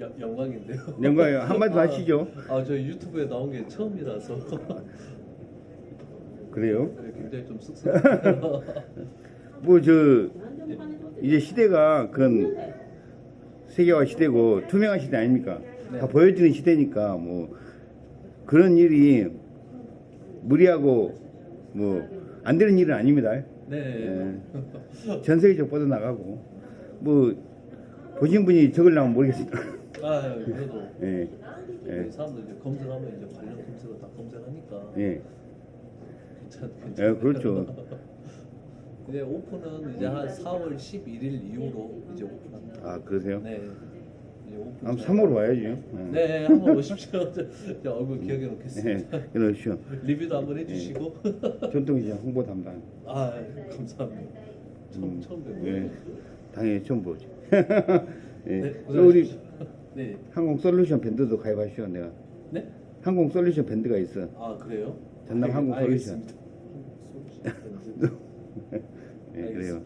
여- 영광인데요. 영광이요. 한마디 하시죠. 아, 저 유튜브에 나온 게 처음이라서 그래요? 굉장히 좀 쑥스러워요. 뭐 저 이제 시대가 그건 세계화 시대고 투명한 시대 아닙니까? 네. 다 보여지는 시대니까 뭐 그런 일이 무리하고 뭐 안 되는 일은 아닙니다. 네. 예. 전 세계적 뻗어 나가고 뭐 보신 분이 적을라면 모르겠습니다. 아, 그래도 예. 예. 사람들 이제 검색하면 이제 관련 검색어 다 검색하니까 예. 괜찮 예, 괜찮아요. 그렇죠. 이제 오픈은 이제 한 4월 11일 이후로 이제 오픈합니다. 아 그러세요? 네. 이제 오픈. 잘- 3월 와야죠. 예. 네, 한번 오십시오. 저 얼굴 기억해 놓겠습니다. 예. 이러시오. 리뷰도 한번 해주시고. 전통시장 홍보 담당. 아, 감사합니다. 처음 음, 처음 뵙고. 예. 당연히 처음 보죠. 예. 네, 또 우리 고생하십시오. 네. 항공 솔루션 밴드도 가입하시오 내가. 네? 항공 솔루션 밴드가 있어. 아 그래요? 전남 알- 항공 솔루션. 알겠습니다. 예, 그래요.